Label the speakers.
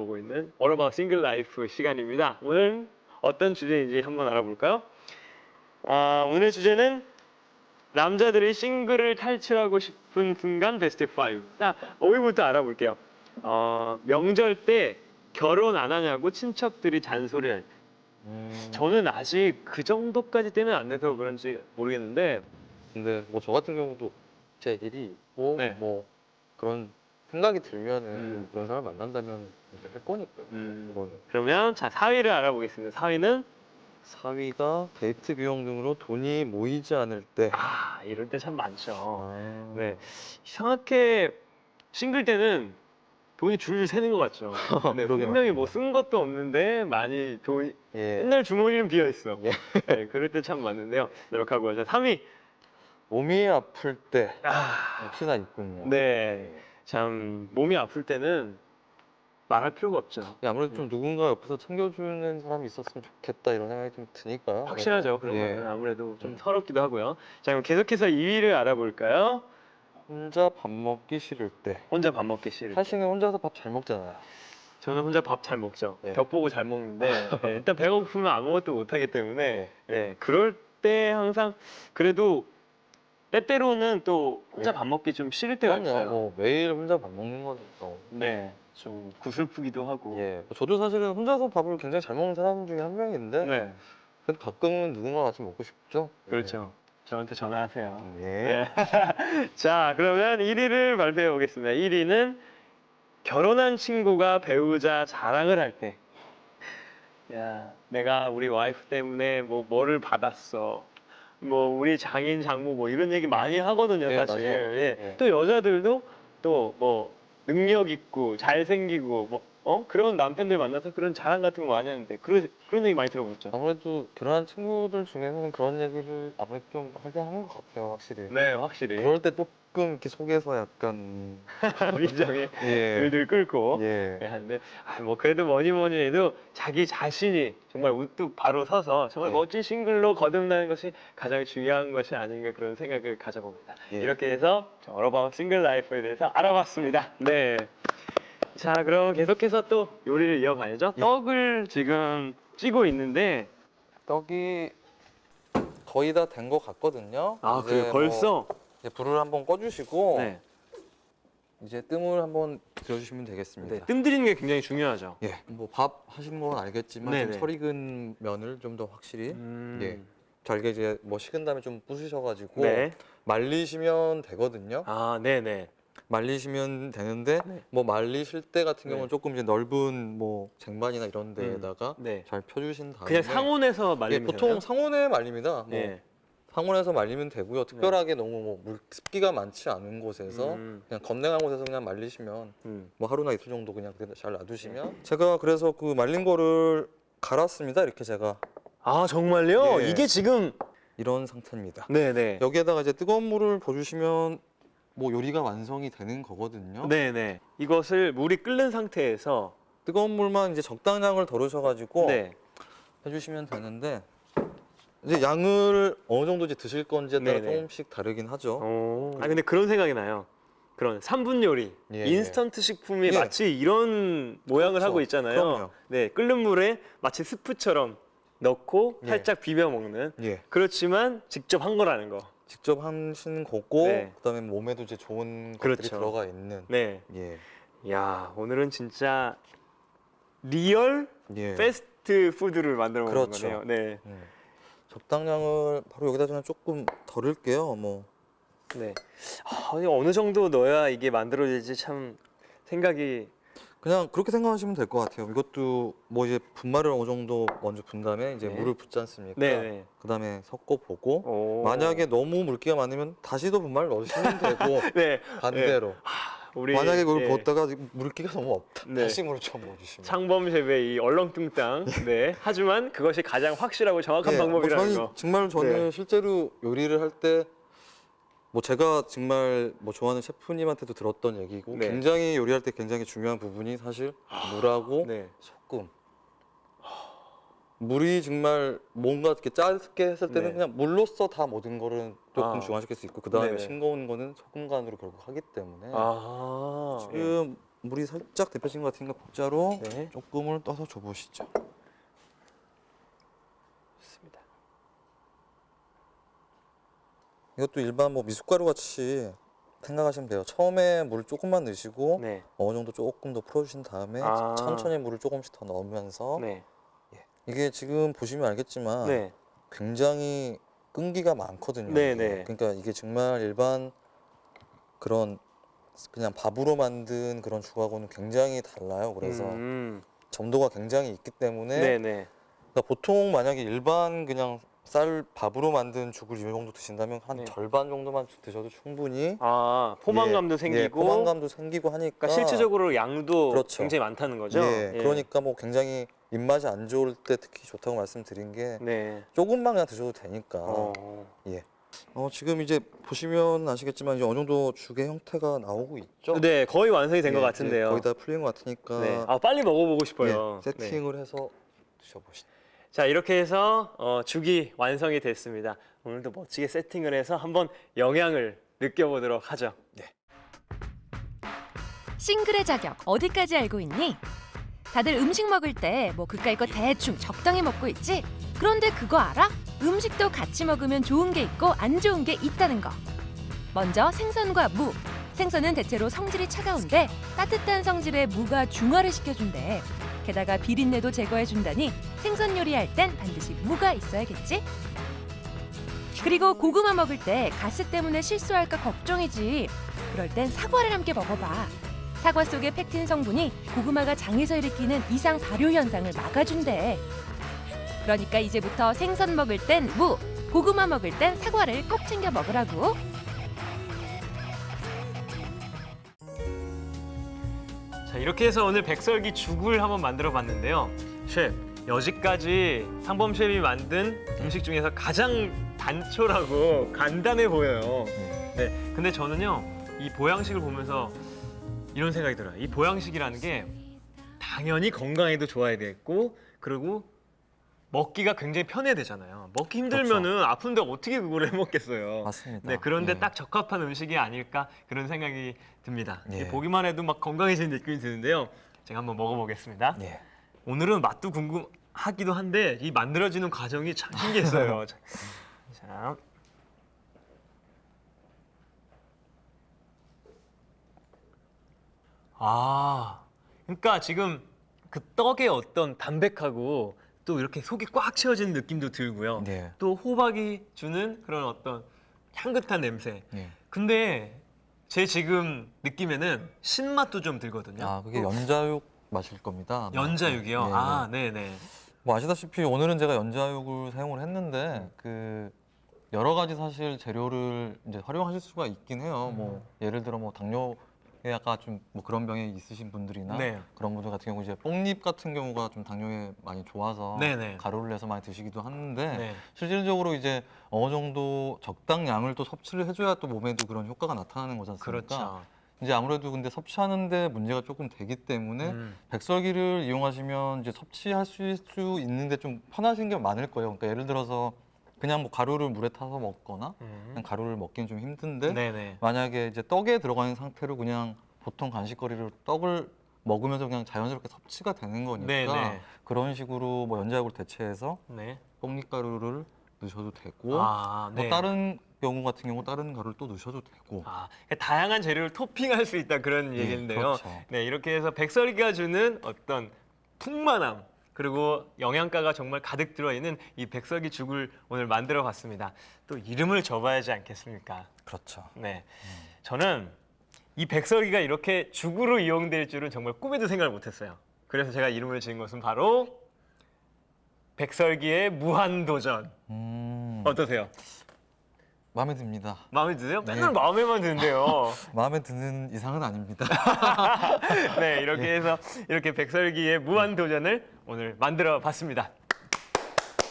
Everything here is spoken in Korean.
Speaker 1: 알아보고 있는 얼어바 싱글 라이프 시간입니다. 오늘 어떤 주제인지 한번 알아볼까요? 아, 오늘 주제는 남자들이 싱글을 탈출하고 싶은 순간 베스트 5. 자, 5위부터 알아볼게요. 어, 명절 때 결혼 안 하냐고 친척들이 잔소리할 때.
Speaker 2: 음,
Speaker 1: 저는 아직 그 정도까지 때는 안 돼서 그런지 모르겠는데
Speaker 2: 근데 뭐 저 같은 경우도 제 일이 뭐,
Speaker 1: 네.
Speaker 2: 뭐 그런 생각이 들면은
Speaker 1: 음.
Speaker 2: 그런 사람 만난다면 이제 할 거니까.
Speaker 1: 음.
Speaker 2: 그거는.
Speaker 1: 그러면 자 4위를 알아보겠습니다. 4위는
Speaker 2: 4위가 데이트 비용 등으로 돈이 모이지 않을 때.
Speaker 1: 아 이럴 때 참 많죠.
Speaker 2: 아,
Speaker 1: 네 이상하게 싱글 때는 돈이 줄줄 새는 것 같죠. 네,
Speaker 2: 그러게
Speaker 1: 분명히 뭐 쓴 것도 없는데 많이 돈
Speaker 2: 예.
Speaker 1: 맨날 주머니는 비어 있어.
Speaker 2: 예.
Speaker 1: 네, 그럴 때 참 많은데요. 노력하고요. 자 3위
Speaker 2: 몸이 아플 때
Speaker 1: 아,
Speaker 2: 역시나 있군요.
Speaker 1: 네. 참 몸이 아플 때는 말할 필요가 없죠.
Speaker 2: 예, 아무래도 좀 누군가 옆에서 챙겨주는 사람이 있었으면 좋겠다 이런 생각이 좀 드니까요.
Speaker 1: 확실하죠. 그런
Speaker 2: 예.
Speaker 1: 거는 아무래도 좀
Speaker 2: 음.
Speaker 1: 서럽기도 하고요. 자 그럼 계속해서 2위를 알아볼까요?
Speaker 2: 혼자 밥 먹기 싫을 때.
Speaker 1: 혼자 밥 먹기 싫을 때.
Speaker 2: 사실은 혼자서 밥 잘 먹잖아요.
Speaker 1: 저는 혼자 밥 잘 먹죠.
Speaker 2: 예.
Speaker 1: 벽 보고 잘 먹는데 예, 일단 배고프면 아무것도 못 하기 때문에 예, 그럴 때 항상 그래도 때때로는 또 혼자
Speaker 2: 예.
Speaker 1: 밥 먹기 좀 싫을 때가
Speaker 2: 그럼요.
Speaker 1: 있어요.
Speaker 2: 뭐 매일 혼자 밥 먹는 거니까.
Speaker 1: 네, 좀 구슬프기도 하고.
Speaker 2: 예. 저도 사실은 혼자서 밥을 굉장히 잘 먹는 사람 중에 한 명인데
Speaker 1: 네,
Speaker 2: 근데 가끔은 누군가 같이 먹고 싶죠.
Speaker 1: 그렇죠. 저한테 전화하세요.
Speaker 2: 예.
Speaker 1: 네. 자, 그러면 1위를 발표해 보겠습니다. 1위는 결혼한 친구가 배우자 자랑을 할 때. 야, 내가 우리 와이프 때문에 뭐 뭐를 받았어. 뭐 우리 장인 장모 뭐 이런 얘기 많이 하거든요,
Speaker 2: 예,
Speaker 1: 사실.
Speaker 2: 맞아요.
Speaker 1: 예.
Speaker 2: 예.
Speaker 1: 또 여자들도 또 뭐 능력 있고 잘생기고 뭐 어? 그런 남편들 만나서 그런 자랑 같은 거 많이 하는데 그런 그런 얘기 많이 들어보셨죠?
Speaker 2: 아무래도 결혼한 친구들 중에서는 그런 얘기를 아무래도 좀 하긴 하는 것 같아요, 확실히.
Speaker 1: 네, 확실히.
Speaker 2: 그럴 때 조금 이렇게 속에서 약간
Speaker 1: 민정이
Speaker 2: 예.
Speaker 1: 들들 끓고
Speaker 2: 예.
Speaker 1: 네, 하는데 아, 뭐 그래도 뭐니 뭐니 해도 자기 자신이 정말 우뚝 바로 서서 정말
Speaker 2: 네.
Speaker 1: 멋진 싱글로 거듭나는 것이 가장 중요한 것이 아닌가 그런 생각을 가져봅니다.
Speaker 2: 예.
Speaker 1: 이렇게 해서 얼어바운 싱글 라이프에 대해서 알아봤습니다. 네. 자, 그럼 계속해서 또 요리를 이어가야죠.
Speaker 2: 예.
Speaker 1: 떡을 지금 찌고 있는데
Speaker 2: 떡이 거의 다 된 것 같거든요.
Speaker 1: 아,
Speaker 2: 이제
Speaker 1: 그래
Speaker 2: 뭐
Speaker 1: 벌써
Speaker 2: 이제 불을 한번 꺼주시고
Speaker 1: 네.
Speaker 2: 이제 뜸을 한번 들어주시면 되겠습니다.
Speaker 1: 네. 뜸 들이는 게 굉장히 중요하죠.
Speaker 2: 예, 뭐 밥 하시는 건 알겠지만
Speaker 1: 네네.
Speaker 2: 좀 설익은 면을 좀 더 확실히
Speaker 1: 음.
Speaker 2: 예. 잘게 이제 뭐 식은 다음에 좀 부수셔가지고
Speaker 1: 네.
Speaker 2: 말리시면 되거든요.
Speaker 1: 아, 네, 네.
Speaker 2: 말리시면 되는데
Speaker 1: 네.
Speaker 2: 뭐 말리실 때 같은 경우는
Speaker 1: 네.
Speaker 2: 조금 이제 넓은 뭐 쟁반이나 이런 데에다가
Speaker 1: 네.
Speaker 2: 잘 펴주신 다음에
Speaker 1: 그냥 상온에서
Speaker 2: 예,
Speaker 1: 말리면
Speaker 2: 보통
Speaker 1: 되나요?
Speaker 2: 상온에 말립니다. 뭐
Speaker 1: 네.
Speaker 2: 상온에서 말리면 되고요. 특별하게 너무 뭐 물, 습기가 많지 않은 곳에서
Speaker 1: 음,
Speaker 2: 그냥 건강한 곳에서 그냥 말리시면
Speaker 1: 음.
Speaker 2: 뭐 하루나 이틀 정도 그냥 잘 놔두시면 제가 그래서 그 말린 거를 갈았습니다. 이렇게 제가
Speaker 1: 아 정말요?
Speaker 2: 예.
Speaker 1: 이게 지금
Speaker 2: 이런 상태입니다.
Speaker 1: 네네
Speaker 2: 여기에다가 이제 뜨거운 물을 부어주시면 뭐 요리가 완성이 되는 거거든요.
Speaker 1: 네네 이것을 물이 끓는 상태에서
Speaker 2: 뜨거운 물만 이제 적당량을 덜으셔가지고
Speaker 1: 네
Speaker 2: 해주시면 되는데 이제 양을 어느 정도 이제 드실 건지에 따라
Speaker 1: 네네.
Speaker 2: 조금씩 다르긴 하죠.
Speaker 1: 오. 아 근데 그런 생각이 나요. 그런 3분 요리,
Speaker 2: 예,
Speaker 1: 인스턴트 식품이
Speaker 2: 예.
Speaker 1: 마치 이런 모양을
Speaker 2: 그렇죠.
Speaker 1: 하고 있잖아요.
Speaker 2: 그럼요.
Speaker 1: 네, 끓는 물에 마치 스프처럼 넣고
Speaker 2: 예.
Speaker 1: 살짝 비벼 먹는.
Speaker 2: 예.
Speaker 1: 그렇지만 직접 한 거라는 거.
Speaker 2: 직접 하신 거고
Speaker 1: 네.
Speaker 2: 그다음에 몸에도 이제 좋은
Speaker 1: 그렇죠.
Speaker 2: 것들이 들어가 있는
Speaker 1: 네.
Speaker 2: 예.
Speaker 1: 야 오늘은 진짜 리얼
Speaker 2: 예.
Speaker 1: 패스트 푸드를 만들어 먹는
Speaker 2: 그렇죠.
Speaker 1: 거네요. 네.
Speaker 2: 음. 적당량을 바로 여기다 그냥 조금 덜을게요. 뭐
Speaker 1: 네. 아, 이거 어느 정도 넣어야 이게 만들어질지 참 생각이
Speaker 2: 그냥 그렇게 생각하시면 될 것 같아요. 이것도 뭐 이제 분말을 어느 정도 먼저 분 다음에 이제
Speaker 1: 네.
Speaker 2: 물을 붓지 않습니까?
Speaker 1: 네네.
Speaker 2: 그다음에 섞어 보고
Speaker 1: 오.
Speaker 2: 만약에 너무 물기가 많으면 다시 더 분말 넣으시면 되고
Speaker 1: 네.
Speaker 2: 반대로
Speaker 1: 우리
Speaker 2: 만약에 그걸
Speaker 1: 예,
Speaker 2: 부었다가 물기가 너무 없다.
Speaker 1: 네.
Speaker 2: 다시 물을 좀 부어주시면.
Speaker 1: 창범 셰프의 이 얼렁뚱땅. 네. 하지만 그것이 가장 확실하고 정확한
Speaker 2: 예,
Speaker 1: 방법이라는
Speaker 2: 뭐 저는
Speaker 1: 거.
Speaker 2: 정말 저는
Speaker 1: 네.
Speaker 2: 실제로 요리를 할때 뭐 제가 정말 뭐 좋아하는 셰프님한테도 들었던 얘기고
Speaker 1: 네.
Speaker 2: 굉장히 요리할 때 굉장히 중요한 부분이 사실 물하고
Speaker 1: 네.
Speaker 2: 소금. 물이 정말 뭔가 이렇게 짜게 했을 때는
Speaker 1: 네.
Speaker 2: 그냥 물로써 다 모든 거를 조금
Speaker 1: 아.
Speaker 2: 중화시킬 수 있고 그 다음에
Speaker 1: 네네.
Speaker 2: 싱거운 거는 소금 간으로 결국 하기 때문에
Speaker 1: 아.
Speaker 2: 지금 물이 살짝 데펴진 것 같으니까 국자로
Speaker 1: 네.
Speaker 2: 조금을 떠서 줘보시죠.
Speaker 1: 좋습니다.
Speaker 2: 이것도 일반 뭐 미숫가루 같이 생각하시면 돼요. 처음에 물 조금만 넣으시고
Speaker 1: 네.
Speaker 2: 어느 정도 조금 더 풀어주신 다음에
Speaker 1: 아.
Speaker 2: 천천히 물을 조금씩 더 넣으면서
Speaker 1: 네.
Speaker 2: 이게 지금 보시면 알겠지만
Speaker 1: 네.
Speaker 2: 굉장히 끈기가 많거든요.
Speaker 1: 네. 네.
Speaker 2: 그러니까 이게 정말 일반 그런 그냥 밥으로 만든 그런 죽하고는 굉장히 달라요. 그래서
Speaker 1: 음.
Speaker 2: 점도가 굉장히 있기 때문에
Speaker 1: 네, 네.
Speaker 2: 그러니까 보통 만약에 일반 그냥 쌀 밥으로 만든 죽을 이 정도 드신다면 한
Speaker 1: 네.
Speaker 2: 절반 정도만 드셔도 충분히
Speaker 1: 아, 포만감도
Speaker 2: 예,
Speaker 1: 생기고
Speaker 2: 예, 포만감도 생기고 하니까
Speaker 1: 그러니까 실질적으로 양도
Speaker 2: 그렇죠.
Speaker 1: 굉장히 많다는 거죠.
Speaker 2: 예,
Speaker 1: 예.
Speaker 2: 그러니까 뭐 굉장히 입맛이 안 좋을 때 특히 좋다고 말씀드린 게
Speaker 1: 네.
Speaker 2: 조금만 그냥 드셔도 되니까
Speaker 1: 어.
Speaker 2: 어, 지금 이제 보시면 아시겠지만 이제 어느 정도 죽의 형태가 나오고 있죠.
Speaker 1: 네, 거의 완성이 된것
Speaker 2: 예,
Speaker 1: 같은데요.
Speaker 2: 거의 다 풀린 것 같으니까
Speaker 1: 네. 아, 빨리 먹어보고 싶어요.
Speaker 2: 예,
Speaker 1: 네.
Speaker 2: 세팅을 해서 드셔보시죠.
Speaker 1: 자, 이렇게 해서 어, 죽이 완성이 됐습니다. 오늘도 멋지게 세팅을 해서 한번 영양을 느껴보도록 하죠.
Speaker 3: 싱글의 자격 어디까지 알고 있니? 다들 음식 먹을 때 뭐 그까이 거 대충 적당히 먹고 있지? 그런데 그거 알아? 음식도 같이 먹으면 좋은 게 있고 안 좋은 게 있다는 거. 먼저 생선과 무. 생선은 대체로 성질이 차가운데 따뜻한 성질의 무가 중화를 시켜준대. 게다가 비린내도 제거해준다니 생선 요리할 땐 반드시 무가 있어야겠지? 그리고 고구마 먹을 때 가스 때문에 실수할까 걱정이지. 그럴 땐 사과를 함께 먹어봐. 사과 속의 펙틴 성분이 고구마가 장에서 일으키는 이상 발효 현상을 막아준대. 그러니까 이제부터 생선 먹을 땐 무, 고구마 먹을 땐 사과를 꼭 챙겨 먹으라고.
Speaker 1: 자, 이렇게 해서 오늘 백설기 죽을 한번 만들어 봤는데요. 셰프, 여지까지 상범 셰프이 만든 음식 중에서 가장 단촐하고 간단해 보여요. 네. 근데 저는요, 이 보양식을 보면서 이런 생각이 들어요. 이 보양식이라는 게 당연히 건강에도 좋아야 되겠고, 그리고 먹기가 굉장히 편해야 되잖아요. 먹기 힘들면은 아픈데 어떻게 그걸 해 먹겠어요.
Speaker 2: 맞습니다.
Speaker 1: 네, 그런데
Speaker 2: 예.
Speaker 1: 딱 적합한 음식이 아닐까 그런 생각이 듭니다.
Speaker 2: 예.
Speaker 1: 보기만 해도 막 건강해지는 느낌이 드는데요. 제가 한번 먹어보겠습니다.
Speaker 2: 예.
Speaker 1: 오늘은 맛도 궁금 하기도 한데 이 만들어지는 과정이 참 신기했어요. 자, 자. 아, 그러니까 지금 그 떡의 어떤 담백하고 또 이렇게 속이 꽉 채워지는 느낌도 들고요.
Speaker 2: 네.
Speaker 1: 또 호박이 주는 그런 어떤 향긋한 냄새.
Speaker 2: 예.
Speaker 1: 근데 제 지금 느낌에는 신맛도 좀 들거든요.
Speaker 2: 아, 그게
Speaker 1: 또
Speaker 2: 연자육 맛일 겁니다. 아마.
Speaker 1: 연자육이요.
Speaker 2: 예,
Speaker 1: 아,
Speaker 2: 예.
Speaker 1: 네, 네.
Speaker 2: 뭐 아시다시피 오늘은 제가 연자육을 사용을 했는데
Speaker 1: 음.
Speaker 2: 그 여러 가지 사실 재료를 이제 활용하실 수가 있긴 해요. 뭐 예를 들어 뭐 당뇨가 좀뭐 그런 병이 있으신 분들이나
Speaker 1: 네.
Speaker 2: 그런 분들 같은 경우 이제 뽕잎 같은 경우가 좀 당뇨에 많이 좋아서
Speaker 1: 네, 네.
Speaker 2: 가루를 내서 많이 드시기도 하는데
Speaker 1: 네.
Speaker 2: 실질적으로 이제 어느 정도 적당량을 또 섭취를 해줘야 또 몸에도 그런 효과가 나타나는 거지 않습니까?
Speaker 1: 그렇죠.
Speaker 2: 이제 아무래도 근데 섭취하는데 문제가 조금 되기 때문에
Speaker 1: 음.
Speaker 2: 백설기를 이용하시면 이제 섭취할 수 있는데 좀 편하신 게 많을 거예요. 그러니까 예를 들어서 그냥 뭐 가루를 물에 타서 먹거나
Speaker 1: 음.
Speaker 2: 그냥 가루를 먹기는 좀 힘든데
Speaker 1: 네네.
Speaker 2: 만약에 이제 떡에 들어가 있는 상태로 그냥 보통 간식거리를 떡을 먹으면서 그냥 자연스럽게 섭취가 되는 거니까
Speaker 1: 네네.
Speaker 2: 그런 식으로 뭐 연자육을 대체해서
Speaker 1: 네.
Speaker 2: 뽕잎가루를 넣으셔도 되고
Speaker 1: 아,
Speaker 2: 뭐
Speaker 1: 네.
Speaker 2: 다른 경우 같은 경우 다른 가루를 또 넣으셔도 되고
Speaker 1: 아, 다양한 재료를 토핑할 수 있다 그런
Speaker 2: 네,
Speaker 1: 얘기인데요.
Speaker 2: 그렇죠.
Speaker 1: 네, 이렇게 해서 백설기가 주는 어떤 풍만함 그리고 영양가가 정말 가득 들어있는 이 백설기 죽을 오늘 만들어 봤습니다. 또 이름을 줘봐야지 않겠습니까?
Speaker 2: 그렇죠.
Speaker 1: 네. 저는 이 백설기가 이렇게 죽으로 이용될 줄은 정말 꿈에도 생각을 못했어요. 그래서 제가 이름을 지은 것은 바로 백설기의 무한 도전.
Speaker 2: 음,
Speaker 1: 어떠세요?
Speaker 2: 마음에 듭니다.
Speaker 1: 마음에 드세요?
Speaker 2: 네.
Speaker 1: 맨날 마음에만 드는데요.
Speaker 2: 마음에 드는 이상은 아닙니다.
Speaker 1: 네, 이렇게 해서 이렇게 백설기의 무한 도전을 오늘 만들어 봤습니다.